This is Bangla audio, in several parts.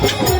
you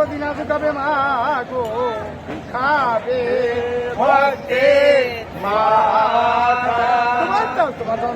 যতদিন আছে তবে মা গো খাবে ভক্তে তোমার দাও তোমার দাও।